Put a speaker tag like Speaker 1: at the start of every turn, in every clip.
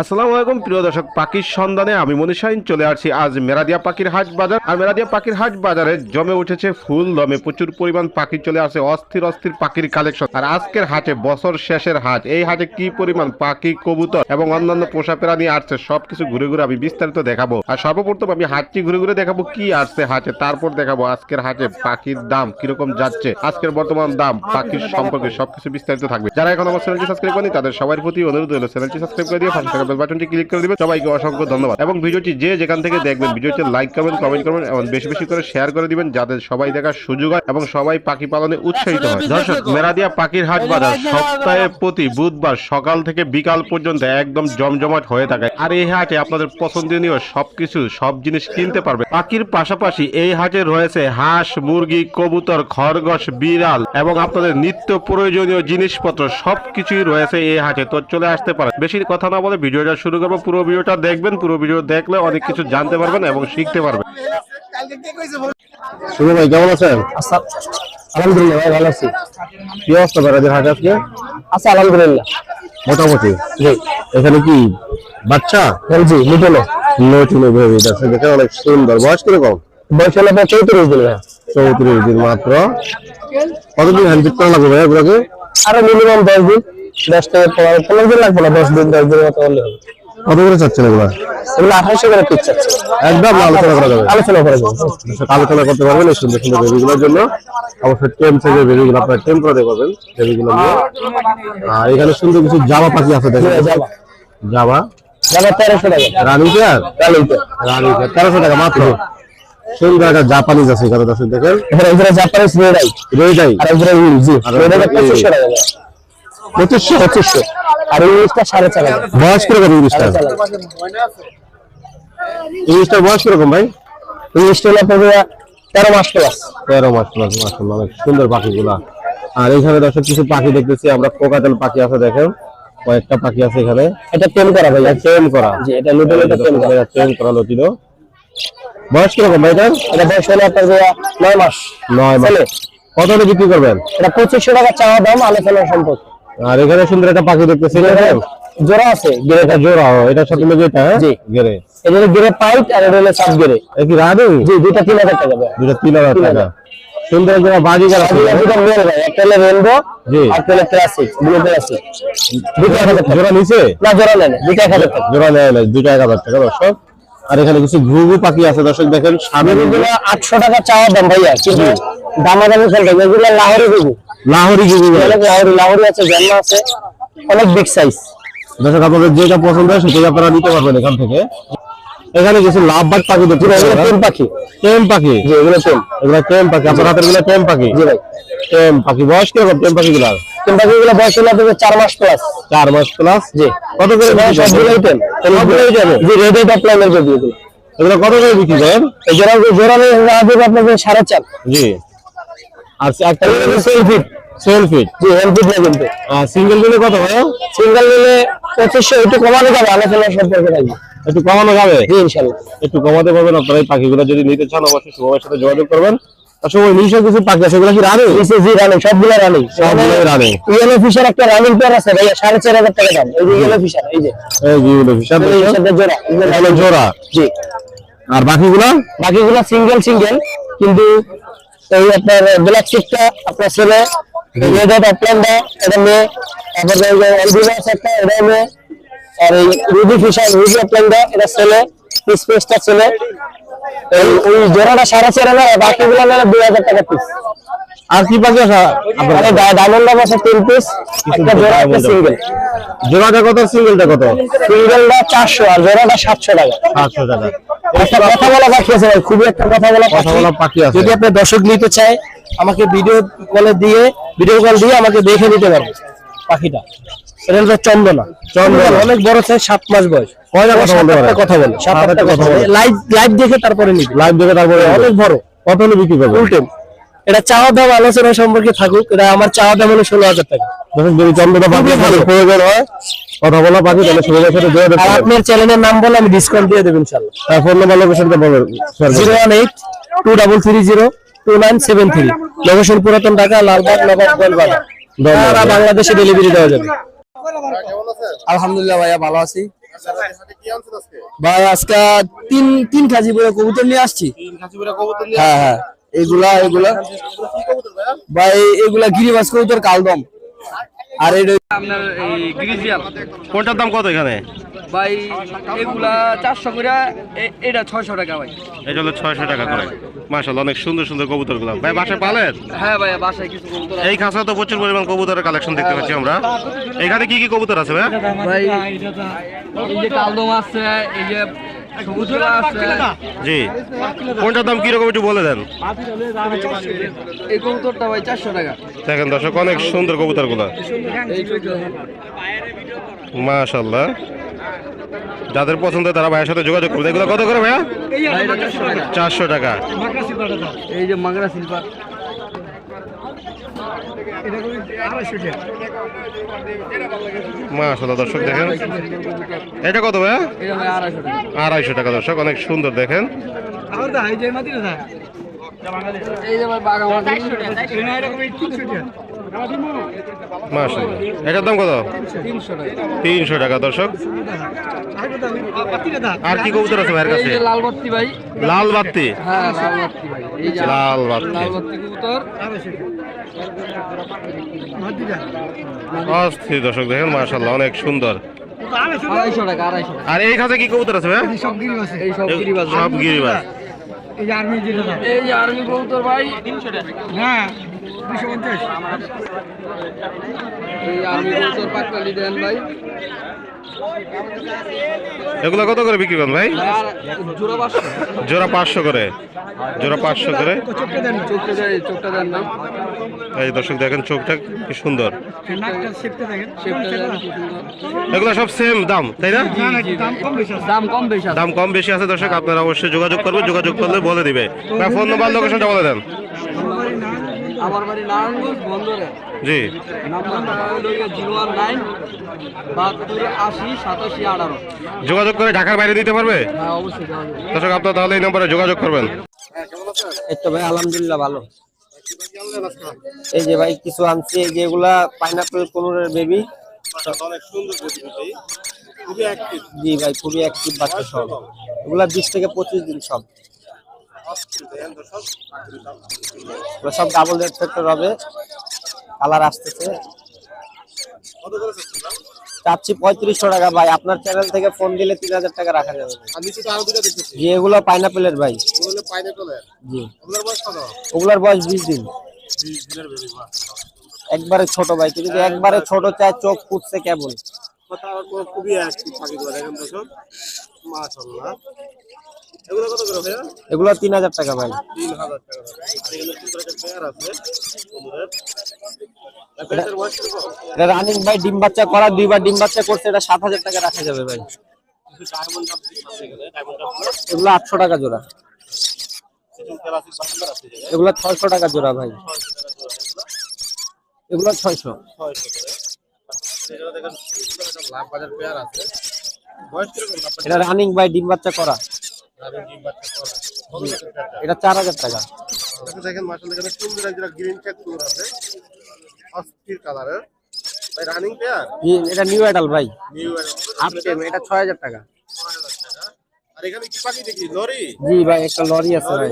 Speaker 1: আসসালামু আলাইকুম, প্রিয় দর্শক, পাখির সন্ধানে আমি মনীষাইন চলে আসছি আজ মেরাদিয়া পাখির হাট বাজার। আর মেরাদিয়া পাখির হাট বাজারে জমে উঠেছে ফুল, দমে প্রচুর পরিমাণ পাখি চলে আসে, অস্থির অস্থির পাখির কালেকশন আর আজকের হাটে বছর শেষের হাট, এই হাটে কি পরিমাণ পাখি, কবুতর এবং অন্যান্য পোষা প্রাণী আসছে সবকিছু ঘুরে ঘুরে আমি বিস্তারিত দেখাবো। আর সর্বপ্রথম আমি হাটটি ঘুরে ঘুরে দেখাবো, কি আসছে হাটে, তারপর দেখাবো আজকের হাটে পাখির দাম কীরকম যাচ্ছে, আজকের বর্তমান দাম, পাখির সম্পর্কে সবকিছু বিস্তারিত থাকবে। যারা এখন আমার চ্যানেলটি সাবস্ক্রাইব করেনি তাদের সবার প্রতি অনুরোধ হলো চ্যানেলটি সাবস্ক্রাইব করে দিয়ে বেল বাটনটি ক্লিক করে দিবেন। সবাইকে অসংখ্য ধন্যবাদ। এবং ভিডিওটি যে যেখান থেকে দেখবেন ভিডিওটি লাইক করবেন কমেন্ট করবেন এবং বেশি বেশি করে শেয়ার করে দিবেন যাতে সবাই দেখার সুযোগ হয় এবং সবাই পাখি পালনে উৎসাহিত হয়। দর্শক মেরাদিয়া পাখির হাট বাজার সপ্তাহে প্রতি বুধবার সকাল থেকে বিকাল পর্যন্ত একদম জমজমাট হয়ে থাকে। আর এই হাটে আপনাদের পছন্দনীয় সবকিছু সব জিনিস কিনতে পারবে। পাখির পাশাপাশি এই হাটে রয়েছে হাঁস মুরগি কবুতর খরগোশ বিড়াল এবং আপনাদের নিত্য প্রয়োজনীয় জিনিসপত্র সবকিছুই রয়েছে এই হাটে। তো চলে আসতে পারে বেশি কথা না বলে ভিডিওটা শুরু করব পুরো ভিডিওটা দেখবেন পুরো ভিডিও দেখলে অনেক কিছু জানতে পারবেন এবং শিখতে পারবেন। শুভ ভাই কেমন আছেন?
Speaker 2: আচ্ছা আলহামদুলিল্লাহ ভাই ভালো আছি।
Speaker 1: কি অবস্থা বেড়াদের হাটে আজকে?
Speaker 2: আচ্ছা আলহামদুলিল্লাহ।
Speaker 1: মোটামুটি।
Speaker 2: জি।
Speaker 1: এখানে কি বাচ্চা?
Speaker 2: হ্যাঁ, জি লিটলো
Speaker 1: নতুন বেবি আছে দেখে অনেক সুন্দর। বয়স কীরকম?
Speaker 2: বয়স হলো আপনার চৌত্রিশ দিন ভাই।
Speaker 1: চৌত্রিশ দিন মাত্র। কতদিন হ্যান্ড করা লাগবে ভাই এগুলোকে
Speaker 2: আরও মিনিমাম দশ দিন। দশ থেকে পনেরো পনেরো দিন লাগবে না দশ দিন দশ দিনের মতো হলে হবে।
Speaker 1: কত করে চাচ্ছেন এগুলো?
Speaker 2: এগুলো আঠাশশো করে পিস চাচ্ছে।
Speaker 1: একদম আলোচনা করা যাবে।
Speaker 2: আলোচনা করে দেবো
Speaker 1: দর্শক আলোচনা করতে পারবেন এই সুন্দর সুন্দর বেবিগুলোর জন্য। অবশ্যই টেম থেকে বেবিগুলো আপনার টেম পারবেন বেবিগুলো নিয়ে। আর এখানে সুন্দর কিছু জামা পাখি আছে দেখেন।
Speaker 2: যাবা
Speaker 1: জামা।
Speaker 2: যাবা তেরোশো টাকা।
Speaker 1: রানী পেয়ার
Speaker 2: রানিতে
Speaker 1: রানী পেয়ার তেরোশো টাকা মাত্র। সুন্দর একটা জাপানিজ আছে এখানে দেখেন
Speaker 2: জাপানিজ আর জি। রেডাই
Speaker 1: এই-
Speaker 2: পঁচিশশো
Speaker 1: পঁচিশশো।
Speaker 2: আর ইংলিশটা সাড়ে চার
Speaker 1: বয়স কীরকম ইংলিশটা। ইংলিশটার বয়স কীরকম ভাই?
Speaker 2: ইংলিশটা হলো আপনার তেরো মাস প্লাস
Speaker 1: তেরো মাস প্লাস মাসাল্লাহ অনেক সুন্দর পাখিগুলা। আর দর্শক কিছু পাখি দেখতেছি আমরা কোকাতেল পাখি আছে দেখেন। কয়েকটা পাখি আছে এখানে।
Speaker 2: এটা টেম করা ভাইয়া।
Speaker 1: ট্রেন করা।
Speaker 2: জি এটা লুডো এটা টেম করা।
Speaker 1: ট্রেন করা লতিল বয়স কীরকম ভাই এটার?
Speaker 2: এটা বয়স হলো আপনার ভাইয়া নয় মাস।
Speaker 1: নয় মাস। কত বিক্রি করবেন?
Speaker 2: এটা পঁচিশশো টাকা চাওয়া দাম আলোচনা সম্পর্ক।
Speaker 1: আর এখানে সুন্দর একটা পাখি দেখতেছি
Speaker 2: জোড়া আছে।
Speaker 1: এটা জোড়া ও, এটার সাথে মিলে এটা হ্যাঁ?
Speaker 2: জি।
Speaker 1: গেরে।
Speaker 2: এটা গিরে পাইট আর এটা হলো সাব গিরে।
Speaker 1: এ কি রাধু
Speaker 2: জি তিন হাজার টাকা ভাই
Speaker 1: দুটা তিন হাজার
Speaker 2: তিন
Speaker 1: টাকা।
Speaker 2: হাজার।
Speaker 1: সুন্দর একটা বাজিগার আছে।
Speaker 2: দুইটা মেল ভাই একটা হলো রেনবো
Speaker 1: জি।
Speaker 2: আর একটা ক্লাসিক ব্লু ক্লাসিক টাকা।
Speaker 1: জোড়া নিচে
Speaker 2: না জোড়া নেন হাজার টাকা।
Speaker 1: জোড়া নেয় না দুইটা এক হাজার টাকা দর্শক। আর এখানে কিছু ঘুঘু পাখি আছে দর্শক দেখেন সামনে
Speaker 2: এগুলো আটশো টাকা চাওয়া দাম ভাইয়া। কিন্তু দামাদামি খেলতে এগুলো লাহোরি ঘুঘু।
Speaker 1: লাহোরি।
Speaker 2: লাহোরি লাহোরি আছে জান্না আছে। অনেক বিগ সাইজ
Speaker 1: দর্শক আপনাদের যেটা পছন্দ হয় সেটাই আপনারা নিতে পারবেন এখান থেকে। এখানে কিছু লাভ বাট পাখি
Speaker 2: পাখি।
Speaker 1: পাখি?
Speaker 2: জি এগুলো টেম
Speaker 1: এগুলো টেম পাখি। আপনার হাতেরগুলো টেম পাখি?
Speaker 2: জি ভাই।
Speaker 1: টেম পাখি। বয়স কীরকম টেম পাখি গুলা
Speaker 2: টেম পাখি গুলো বয়স হলো আপনাদের চার মাস প্লাস
Speaker 1: চার মাস প্লাস
Speaker 2: জি।
Speaker 1: কত করে বিক্রি
Speaker 2: সবগুলোই? টেম
Speaker 1: সবগুলোই যাবে
Speaker 2: জি রেড এটা প্ল্যানের যদি এগুলো
Speaker 1: এগুলো কত করে বিক্রি করেন?
Speaker 2: জোড়া জোড়া আপনাকে সাড়ে চার।
Speaker 1: জি। আর একটা
Speaker 2: সেল ফিট
Speaker 1: সেল ফিট
Speaker 2: জি হেল ফিট না কিন্তু
Speaker 1: সিঙ্গেলগুলো কত ভাই?
Speaker 2: সিঙ্গেল নিলে পঁচিশশো একটু কমানো যাবে আলোচনা সম্পর্কে থাকবে
Speaker 1: একটু কমানো যাবে?
Speaker 2: জি ইনশাল্লাহ।
Speaker 1: একটু কমাতে পারবেন আপনারা এই পাখিগুলো যদি নিতে চান অবশ্যই সময়ের সাথে যোগাযোগ করবেন। নিশে কিছু পাখি আছে? সেগুলো কি রানে?
Speaker 2: নিচে জি রানিং সবগুলো রানিং।
Speaker 1: সবগুলোই রানিং।
Speaker 2: ইয়েলো ফিশার একটা রানিং পেয়ার আছে ভাইয়া সাড়ে চার হাজার টাকা দাম। এই যে ইয়েলো ফিশার এই যে।
Speaker 1: এই
Speaker 2: এই জোড়া জি।
Speaker 1: আর বাকিগুলো?
Speaker 2: বাকিগুলো সিঙ্গেল সিঙ্গেল কিন্তু এই আপনার ব্ল্যাক চিকটা আপনার ছেলে রেড অপল্যান্ডা এটা মেয়ে তারপরে অ্যালবিনাস একটা এটা মেয়ে আর এই রুবি ফিশার রুবি অপল্যান্ডা এটা ছেলে পিস পিসটা ছেলে। এই ওই জোড়াটা সাড়ে চার হাজার বাকিগুলো নিলে দুই হাজার টাকা পিস
Speaker 1: আর কি পাখি আছে আপনার
Speaker 2: ডায়মন্ড আছে তিন পিস একটা জোড়া একটা সিঙ্গেল
Speaker 1: জোড়াটা কত সিঙ্গেলটা কত?
Speaker 2: সিঙ্গেলটা চারশো আর জোড়াটা সাতশো টাকা।
Speaker 1: সাতশো টাকা।
Speaker 2: একটা কথা বলা বাকি আছে ভাই খুবই একটা কথা বলা
Speaker 1: কথা বলা পাখি আছে।
Speaker 2: যদি আপনার দর্শক নিতে চায় আমাকে ভিডিও কলে দিয়ে ভিডিও কল দিয়ে আমাকে দেখে নিতে পারবে পাখিটা। এটা হলো চন্দনা। চন্দনা অনেক বড় সাইজ সাত মাস বয়স।
Speaker 1: কয়টা কথা
Speaker 2: বলে সাত আটটা কথা বলে। লাইভ লাইভ দেখে তারপরে নিবে।
Speaker 1: লাইভ দেখে তারপরে
Speaker 2: অনেক বড়।
Speaker 1: কত নিবি বিক্রি করবে?
Speaker 2: ফুল টাইম এটা চাওয়া দাম আলোচনা সম্পর্কে থাকুক এটা আমার চাওয়া দাম হলো ষোলো হাজার টাকা।
Speaker 1: যখন যদি চন্দ্রটা পাখি
Speaker 2: ভালো।
Speaker 1: প্রয়োজন হয় কথা বলা পাখি তাহলে সুযোগের সাথে
Speaker 2: আর আপনার চ্যানেলের নাম বলে আমি ডিসকাউন্ট দিয়ে দেবো ইনশাল্লাহ
Speaker 1: আর ফোন নাম্বার লোকেশনটা বলবেন
Speaker 2: zero one eight two double three zero two nine seven three. Location পুরাতন ঢাকা লালবাগ নবাব গোলবাগ। সারা বাংলাদেশে ডেলিভারি দেওয়া যাবে।
Speaker 3: আলহামদুলিল্লাহ ভাইয়া ভালো আছি।
Speaker 4: ভাই আজকে তিন তিন খাজি করে কবুতর নিয়ে আসছি? হ্যাঁ হ্যাঁ। এগুলা এগুলা। ভাই এগুলা গিরিবাস কবুতর কালদম। আর এটা
Speaker 5: আপনার এই গ্রিজিয়াল
Speaker 6: কোনটার দাম কত এখানে?
Speaker 5: ভাই এগুলা চারশো করে এটা ছয়শো টাকা ভাই।
Speaker 6: এটা হলো ছয়শো টাকা করে। মাশাল্লাহ অনেক সুন্দর সুন্দর কবুতরগুলো ভাই বাসায় পালেন?
Speaker 5: হ্যাঁ ভাই বাসায় কিছু কবুতর
Speaker 6: এই খাঁচা তো প্রচুর পরিমাণ কবুতরের কালেকশন দেখতে পাচ্ছি আমরা। এখানে কি কি কবুতর আছে ভাই?
Speaker 5: ভাই এই যে কালদম আছে এই যে কবুতর আছে
Speaker 6: জি। কোনটার দাম কীরকম একটু বলে দেন।
Speaker 5: এই কবুতরটা ভাই চারশো টাকা।
Speaker 6: দেখেন দর্শক অনেক সুন্দর
Speaker 5: কবুতরগুলো
Speaker 6: মাশাল্লাহ যাদের পছন্দ তারা ভাইয়ের সাথে যোগাযোগ করবে এগুলো কত করে ভাইয়া?
Speaker 5: চারশো টাকা
Speaker 6: চারশো টাকা।
Speaker 5: এই যে মাগরা সিলভার
Speaker 6: মাশাল্লাহ দর্শক দেখেন। এটা কত ভাইয়া?
Speaker 5: আড়াইশো টাকা
Speaker 6: দর্শক অনেক সুন্দর দেখেন।
Speaker 5: এই যে ভাই
Speaker 6: মাশাল্লাহ এটার দাম কত?
Speaker 5: তিনশো টাকা।
Speaker 6: দর্শক। আর কি কবুতর আছে ভাইয়ের
Speaker 5: এই
Speaker 6: কাছে
Speaker 5: লাল বাত্তি ভাই।
Speaker 6: লাল বাত্তি
Speaker 5: হ্যাঁ লাল বাত্তি ভাই। এই যে
Speaker 6: লাল বাত্তি
Speaker 5: লাল বাত্তি কবুতর।
Speaker 6: অস্থির দর্শক দেখেন মাশাল্লাহ অনেক সুন্দর। আর এই খাতে কি কবুতর আছে ভাই
Speaker 5: এই সব গিরিবাজ ভাই।
Speaker 6: সব গিরিবাজ
Speaker 5: এই যে আর্মি কবুতর ভাই। তিনশো টাকা। হ্যাঁ। দুশো পঞ্চাশ। দেন ভাই।
Speaker 6: এগুলো কত করে বিক্রি করেন ভাই?
Speaker 5: জোড়া পাঁচশো।
Speaker 6: করে। জোড়া পাঁচশো করে। এই দর্শক দেখেন চোখটা কি সুন্দর। এগুলো সব সেম দাম তাই না?
Speaker 5: দাম কম বেশি আছে।
Speaker 6: দাম কম বেশি আছে। দর্শক আপনারা অবশ্যই যোগাযোগ করবেন যোগাযোগ করলে বলে দিবে। ফোন নাম্বার লোকেশনটা বলে দেন।
Speaker 5: আমার বাড়ি নারায়ণগঞ্জ বন্দরে।
Speaker 6: জি। যোগাযোগ করে ঢাকার বাইরে দিতে পারবে?
Speaker 5: হ্যাঁ।
Speaker 6: দর্শক আপনারা তাহলে এই নম্বরে যোগাযোগ করবেন।
Speaker 7: এই তো ভাই আলহামদুলিল্লাহ ভালো। এই যে ভাই কিছু আনছি এই যে এগুলা পাইনাপেল কোনুরের বেবি জি ভাই খুবই অ্যাক্টিভ বাচ্চা সব এগুলা বিশ থেকে পঁচিশ দিন সব। সব ডাবল রেড ফ্যাক্টর হবে। কালার আসতেছে। চাচ্ছি পঁয়ত্রিশশো টাকা ভাই। আপনার চ্যানেল থেকে ফোন দিলে তিন হাজার টাকা রাখা যাবে জি এগুলো পাইনাপেলের ভাই। জি। ওগুলার বয়স বিশ দিন। একবারে ছোট ভাই। যদি একবারে ছোট চায় চোখ ফুটছে কেবল।
Speaker 6: খুবই এগুলো কত করে ভাইয়া?
Speaker 7: এগুলো তিন হাজার টাকা ভাই।
Speaker 6: টাকা আর সুন্দর একটা পেয়ার আছে?
Speaker 7: এটা রানিং ভাই ডিম বাচ্চা করা দুইবার ডিম বাচ্চা করছে এটা সাত হাজার টাকা রাখা যাবে ভাই। এগুলো আটশো টাকা জোড়া। এগুলো ছয়শো টাকা জোড়া ভাই।
Speaker 6: 600 এগুলো,
Speaker 7: এগুলো ছয়শো।
Speaker 6: 600 করে। এখানে দেখেন সুন্দর একটা লাভ বাজার পেয়ার আছে। বয়স কীরকম? লাভ
Speaker 7: এটা রানিং ভাই ডিম বাচ্চা করা। এটা চার হাজার টাকা।
Speaker 6: দেখেন মাশাআল্লাহ এখানে সুন্দর একটা গ্রিন চেক আছে অস্থির কালারের ভাই রানিং পেয়ার
Speaker 7: এটা নিউ অ্যাডাল ভাই।
Speaker 6: নিউ
Speaker 7: হাফ টেম এটা ছয় হাজার টাকা।
Speaker 6: আর এখানে কি পাখি দেখি? লরি?
Speaker 7: জি ভাই একটা লরি আছে ভাই।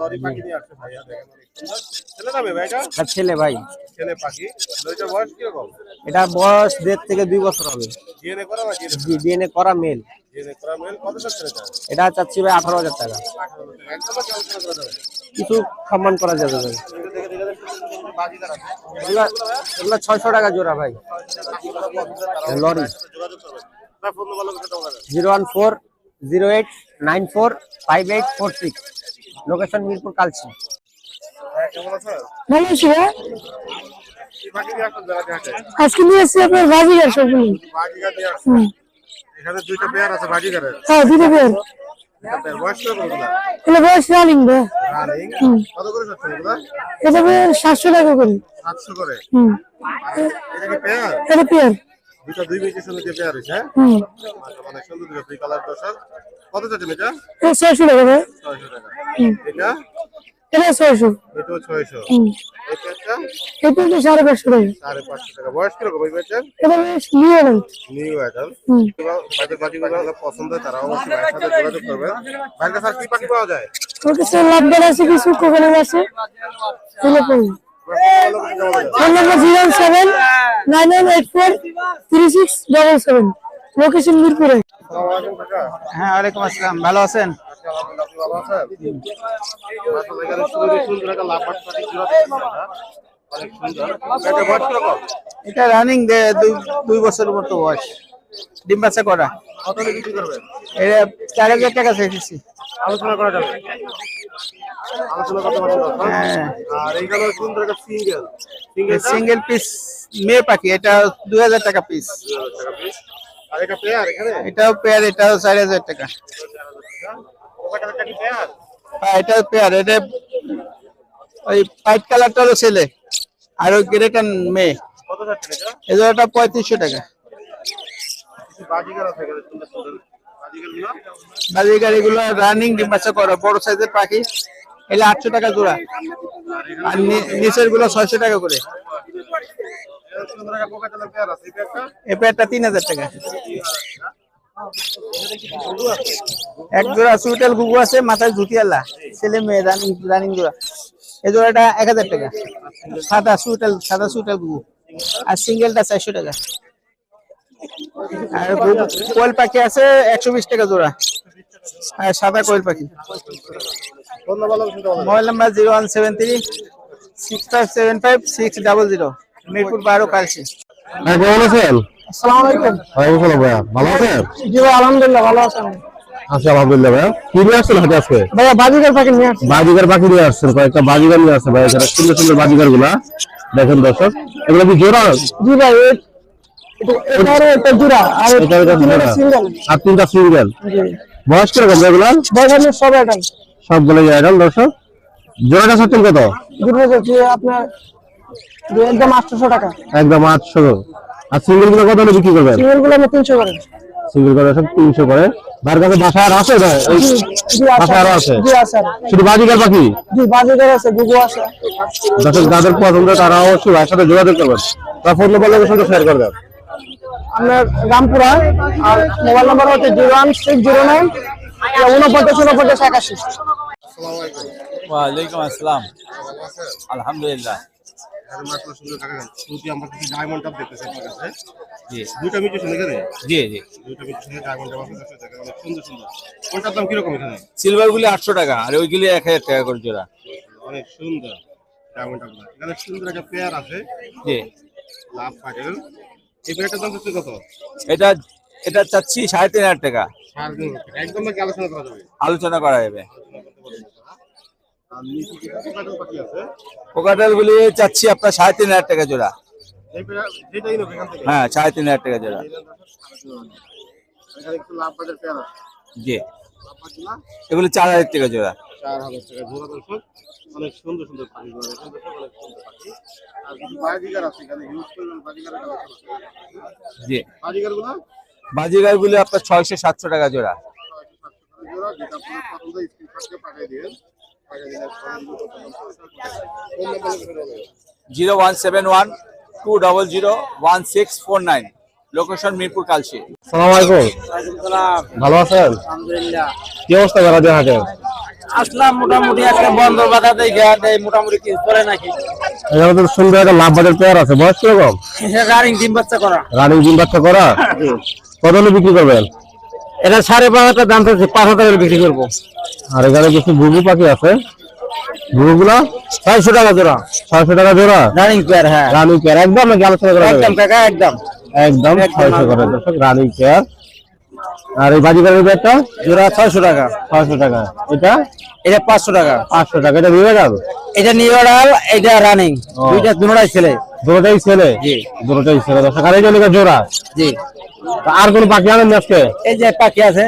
Speaker 6: লরি পাখি নিয়ে আসছে সুন্দর ছেলে নামে ভাই এটা?
Speaker 7: ছেলে ভাই।
Speaker 6: ছেলে পাখি। লরিটার বয়স কীরকম?
Speaker 7: এটা বয়স দেড় থেকে দুই বছর হবে।
Speaker 6: ডিএনএ করা না
Speaker 7: জি ডিএনএ করা মেল
Speaker 6: এটা
Speaker 7: এটা চাচ্ছি ভাই আঠারো হাজার টাকা।
Speaker 6: একদম কি আলোচনা করা যাবে
Speaker 7: কিছু সম্মান করা যাবে ভাই। এগুলা ছয়শো টাকা জোড়া ভাই। Lory. Zero one four zero eight nine four five eight four six. Location Mirpur Kalshi.
Speaker 6: হ্যাঁ কেমন
Speaker 8: ভালো আছি ভাই। আজকে নিয়ে এসেছি আপনার বাজিগার সবগুলো।
Speaker 6: এখানে দুইটা পেয়ার আছে বাজিগারের
Speaker 8: হ্যাঁ দুটো পেয়ার
Speaker 6: বয়স
Speaker 8: রানিং ভাই
Speaker 6: কত করে এগুলা?
Speaker 8: এটা টাকা করে।
Speaker 6: সাতশো করে?
Speaker 8: হুম।
Speaker 6: এটা কি পেয়ার
Speaker 8: এটা পেয়ার
Speaker 6: দুটো দুই যে পেয়ার হয়েছে হ্যাঁ?
Speaker 8: হুম।
Speaker 6: অনেক সুন্দর দুটো দুই কালার দর্শক। কত এটা?
Speaker 8: এটা টাকা ভাই।
Speaker 6: টাকা। এটা?
Speaker 8: এটা ছয়শো।
Speaker 1: এটাও ছয়শো।
Speaker 8: হুম।
Speaker 1: এই পেয়ারটা
Speaker 8: এটা হচ্ছে সাড়ে পাঁচশো টাকা।
Speaker 1: টাকা। বয়স পেয়ারটার
Speaker 8: এটা বেশ নিউ অ্যাডাল্ট
Speaker 1: নিউ পছন্দ হয় তারা অবশ্যই ভাইয়ের সাথে যোগাযোগ ভাইয়ের কাছে কি পাখি পাওয়া যায়?
Speaker 8: ওর কাছে লাভবার আছে কিছু কোকানের আছে। Phone number zero seven nine nine eight four three six double seven. Location মিরপুরে।
Speaker 3: হ্যাঁ ওয়ালাইকুম আসসালাম। ভালো আছেন? এটা রানিং দুই বছরের মতো বয়স। ডিম বাচ্চা করা। এটা চার হাজার টাকা চাইছি
Speaker 1: আলোচনা করা যাবে।
Speaker 3: হ্যাঁ।
Speaker 1: সিঙ্গেল
Speaker 3: পিস মেয়ে পাখি। এটা দুই হাজার টাকা পিস এটাও পেয়ার এটাও চার হাজার টাকা। হ্যাঁ এটা পেয়ার এটা ওই হোয়াইট কালারটা হলো ছেলে। আর ওই গ্রেটা মেয়ে।
Speaker 1: এটা?
Speaker 3: পঁয়ত্রিশশো টাকা।
Speaker 1: কিছু বাজিগার আছে এখানে সুন্দর সুন্দর বাজিগারগুলো
Speaker 3: বাজি গাড়িগুলো রানিং করা বড় সাইজের পাখি। আটশো টাকা জোড়া। আর নিচেরগুলো ছয়শো টাকা করে।
Speaker 1: এই পেয়ারটা
Speaker 3: তিন হাজার টাকা। এক জোড়া সুইটেল গুগু আছে, মাথায় ধুতি আল্লাহ। ছেলে মেয়ে রানিং রানিং জোড়া। এই জোড়াটা এক হাজার টাকা। সাদা সুইটেল সাদা সুইটেল গুগু আর সিঙ্গেলটা চারশো টাকা। আর কোয়েল পাখি আছে, একশো বিশ টাকা জোড়া। আর সাদা কোয়েল পাখি। Mobile number zero one seven three, six five seven five, six double zero. Mirpur বারো কালসি
Speaker 1: কেমন আছেন?
Speaker 8: আসসালামু আলাইকুম।
Speaker 1: ভাইয়া। ভালো আছেন?
Speaker 8: জি আলহামদুলিল্লাহ ভালো আছেন
Speaker 1: আছি আলহামদুলিল্লাহ ভাইয়া। কি নিয়ে আসছেন আজকে?
Speaker 8: ভাইয়া বাজিকার পাখি নিয়ে আসছি।
Speaker 1: বাজিগার পাখি নিয়ে আসছেন কয়েকটা বাজিগার নিয়ে আসছে এখানে সুন্দর সুন্দরগুলা দেখেন দর্শক। এগুলো কি জোড়া?
Speaker 8: জি ভাই এটা- এটা আর জোড়া আর
Speaker 1: এটা এটা
Speaker 8: সিঙ্গেল।
Speaker 1: আর তিনটা সিঙ্গেল।
Speaker 8: জি।
Speaker 1: বয়স কীরকম এগুলা
Speaker 8: বয়স সব
Speaker 1: সবগুলো আইডল দর্শক। জোড়াটা সত্যি কত?
Speaker 8: আপনার একদম আটশোশো টাকা।
Speaker 1: একদম আটশো আর সিঙ্গেলগুলো কত বিক্রি করবেন?
Speaker 8: সিঙ্গেলগুলো আমরা তিনশো করে।
Speaker 1: সিঙ্গেল করে সব তিনশো করে। ভাইয়ের কাছে বাসা আর আছে ভাই?
Speaker 8: আছে
Speaker 1: বাসা আরও আছে?
Speaker 8: জি আছে
Speaker 1: শুধু বাজিগার পাখি
Speaker 8: জি বাজিকার আছে গুগু আছে।
Speaker 1: দর্শক যাদের পছন্দ তারা অবশ্যই ভাইয়ের সাথে যোগাযোগ করবেন। তার ফোন নম্বর লোকের সাথে শেয়ার করে দেন।
Speaker 8: আপনার রামপুরা আর মোবাইল নাম্বার হচ্ছে zero one six zero nine উনপঞ্চাশ উনপঞ্চাশ একাশি।
Speaker 9: ওয়ালাইকুম আসসালাম। আলহামদুলিল্লাহ।
Speaker 1: ডায়মন্ড কাপ দেখতেছি আপনার কাছে
Speaker 9: জি।
Speaker 1: দুইটা মিউটেশন এখানে
Speaker 9: জি জি।
Speaker 1: দুইটা মিউটেশন ডায়মন্ড আপনার কাছে অনেক সুন্দর সুন্দর। কোনটার দাম কীরকম এখানে?
Speaker 9: সিলভার গুলি আটশো টাকা আর ওইগুলি টাকা করে জোড়া।
Speaker 1: অনেক সুন্দর ডায়মন্ড কাপ এখানে সুন্দর একটা পেয়ার আছে।
Speaker 9: জি।
Speaker 1: লাভ পাটেল এই পেয়ারটার দাম কত?
Speaker 9: এটা এটা চাচ্ছি সাড়ে তিন হাজার টাকা।
Speaker 1: একদম আলোচনা করা যাবে?
Speaker 9: আলোচনা করা যাবে। গুলি চাচ্ছি আপনার সাড়ে তিন হাজার টাকা জোড়া। হ্যাঁ সাড়ে তিন হাজার টাকা জোড়া। জি। এগুলি চার হাজার টাকা জোড়া।
Speaker 1: চার হাজার টাকা। জোড়া দর্শক অনেক সুন্দর সুন্দর পাখি গুলো এখানে দর্শক অনেক সুন্দর পাখি। আর কিছু বাজিগার আছে এখানে ইউজ করবেন বাজিগারের
Speaker 9: জি
Speaker 1: বাজিগারগুলো
Speaker 9: বাজিগার গুলি আপনার ছয়শো সাতশো টাকা জোড়া।
Speaker 1: জোড়া যেটা আপনার পছন্দ স্ক্রিনশট পাঠিয়ে দিবেন।
Speaker 9: Zero one seven one two double zero one six four nine. Location Mirpur Kalshi.
Speaker 1: সালাম। আলাইকুম ভালো আছেন? কি অবস্থা করা যায় হাটের
Speaker 3: আসলাম মোটামুটি একটা বন্ধ বাধা দেখে মোটামুটি কি করে নাকি?
Speaker 1: এখানে তো সুন্দর একটা লাভ বাজার পেয়ার আছে বয়স কীরকম?
Speaker 3: রানিং ডিম বাচ্চা করা।
Speaker 1: রানিং ডিম বাচ্চা করা? কত বিক্রি করবেন?
Speaker 3: এটা সাড়ে পাঁচ হাজার দাম থাকছে পাঁচ হাজার টাকা বিক্রি করব।
Speaker 1: আর এখানে কিছু ঘুঘু পাখি আছে। ঘুঘুগুলা
Speaker 3: ছয়শো টাকা জোড়া।
Speaker 1: ছয়শো টাকা জোড়া?
Speaker 3: রানিং পেয়ার হ্যাঁ।
Speaker 1: রানিং পেয়ার একদম নাকি আলোচনা করা
Speaker 3: একদম কাকা একদম।
Speaker 1: একদম ছয়শো করে দর্শক রানিং পেয়ার আর এই পেয়ারটা
Speaker 3: জোড়া ছয়শো টাকা।
Speaker 1: ছয়শো টাকা। এটা?
Speaker 3: এটা পাঁচশো টাকা।
Speaker 1: পাঁচশো টাকা। এটা
Speaker 3: এটা রানিং দুইটা দুটাই ছেলে।
Speaker 1: দুটোটাই ছেলে?
Speaker 3: জি।
Speaker 1: দুটোটাই ছেলে। দর্শক আর এই জোড়া।
Speaker 3: জি।
Speaker 1: আর কোনো পাখি আনেন আজকে?
Speaker 3: এই যে পাখি আছে।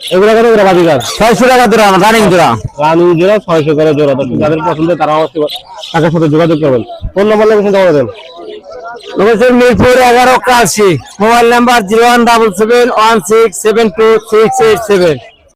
Speaker 1: এগুলো করে গাছ
Speaker 3: ছয়শো টাকা জোড়া রানিং জোড়া।
Speaker 1: রানিং জোড়া ছয়শো করে জোড়া। তো যাদের পছন্দ তারা অবশ্যই তাদের সাথে যোগাযোগ করবেন। ফোন নম্বর লোকেশন জমা দেন।
Speaker 3: লোকেশন মিরপুর এগারো কাশি। Mobile number zero one double seven one six seven two six eight seven.